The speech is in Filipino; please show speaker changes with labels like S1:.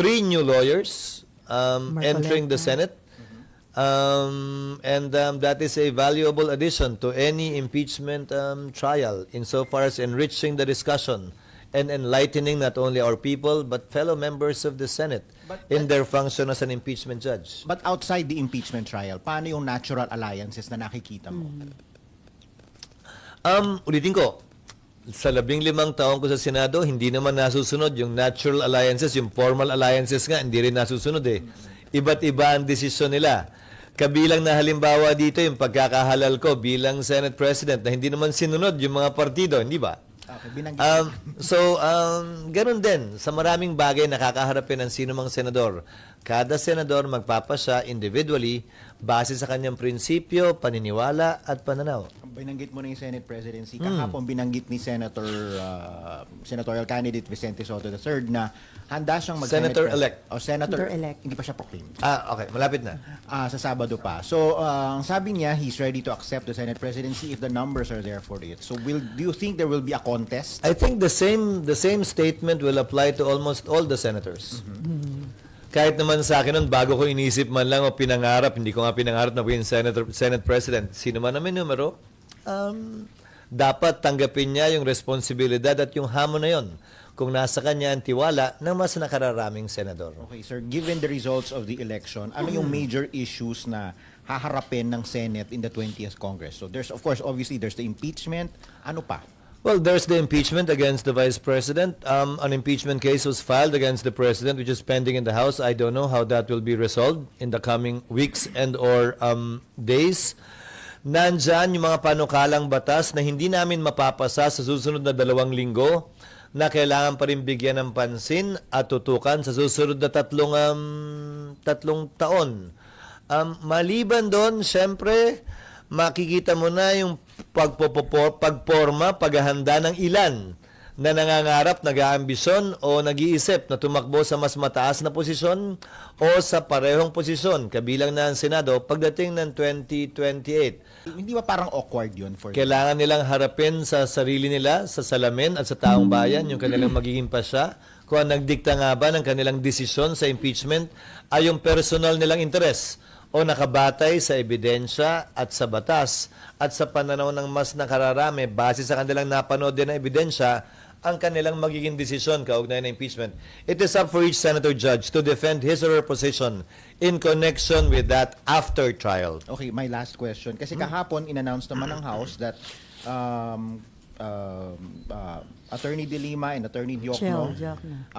S1: three new lawyers um,
S2: Marcoleta.
S1: entering the Senate. Um, and um, that is a valuable addition to any impeachment um, trial insofar as enriching the discussion and enlightening not only our people but fellow members of the Senate
S3: But-
S1: in their function as an impeachment judge.
S3: But outside the impeachment trial, paano yung natural alliances na nakikita mo?
S1: Um, ulitin ko, sa labing limang taon ko sa Senado, hindi naman nasusunod yung natural alliances, yung formal alliances nga, hindi rin nasusunod eh. Iba't iba ang desisyon nila. Kabilang na halimbawa dito yung pagkakahalal ko bilang Senate President na hindi naman sinunod yung mga partido, hindi ba?
S3: Okay,
S1: Um, so, um, ganun din. Sa maraming bagay nakakaharapin ng sino mang senador. Kada senador magpapasya individually base sa kanyang prinsipyo, paniniwala at pananaw.
S3: Binanggit mo na yung Senate presidency. Kahapon binanggit ni Senator uh, senatorial candidate Vicente Soto III na handa siyang mag
S1: Senator-elect.
S3: O senator
S2: Senator-elect.
S3: Hindi pa siya proclaim.
S1: Ah, okay. Malapit na.
S3: Ah, sa Sabado pa. So, uh, ang sabi niya, he's ready to accept the Senate presidency if the numbers are there for it. So, will do you think there will be a contest?
S1: I think the same the same statement will apply to almost all the senators. Kahit naman sa akin nun, bago ko inisip man lang o pinangarap, hindi ko nga pinangarap na maging senator, Senate President, sino man na may numero, um, dapat tanggapin niya yung responsibilidad at yung hamon na yon kung nasa kanya ang tiwala ng mas nakararaming senador.
S3: Okay, sir. Given the results of the election, ano yung major issues na haharapin ng Senate in the 20th Congress? So, there's, of course, obviously, there's the impeachment. Ano pa?
S1: Well, there's the impeachment against the vice president. Um, an impeachment case was filed against the president, which is pending in the House. I don't know how that will be resolved in the coming weeks and or um, days. Nandyan yung mga panukalang batas na hindi namin mapapasa sa susunod na dalawang linggo na kailangan pa rin bigyan ng pansin at tutukan sa susunod na tatlong, um, tatlong taon. Um, maliban doon, syempre, makikita mo na yung pagpopopor, pagporma, paghahanda ng ilan na nangangarap, nag-aambisyon o nag-iisip na tumakbo sa mas mataas na posisyon o sa parehong posisyon, kabilang na ang Senado, pagdating ng 2028.
S3: Hindi ba parang awkward yun for
S1: Kailangan nilang harapin sa sarili nila, sa salamin at sa taong bayan yung kanilang magiging pasya kung ang nagdikta nga ba ng kanilang desisyon sa impeachment ay yung personal nilang interes o nakabatay sa ebidensya at sa batas at sa pananaw ng mas nakararami base sa kanilang napanood din na ebidensya ang kanilang magiging desisyon kaugnay ng impeachment. It is up for each senator judge to defend his or her position in connection with that after trial.
S3: Okay, my last question. Kasi kahapon, in-announce naman ng House that um, um, uh, Attorney De Lima and Attorney Diokno
S2: Chill, joke na.
S3: uh,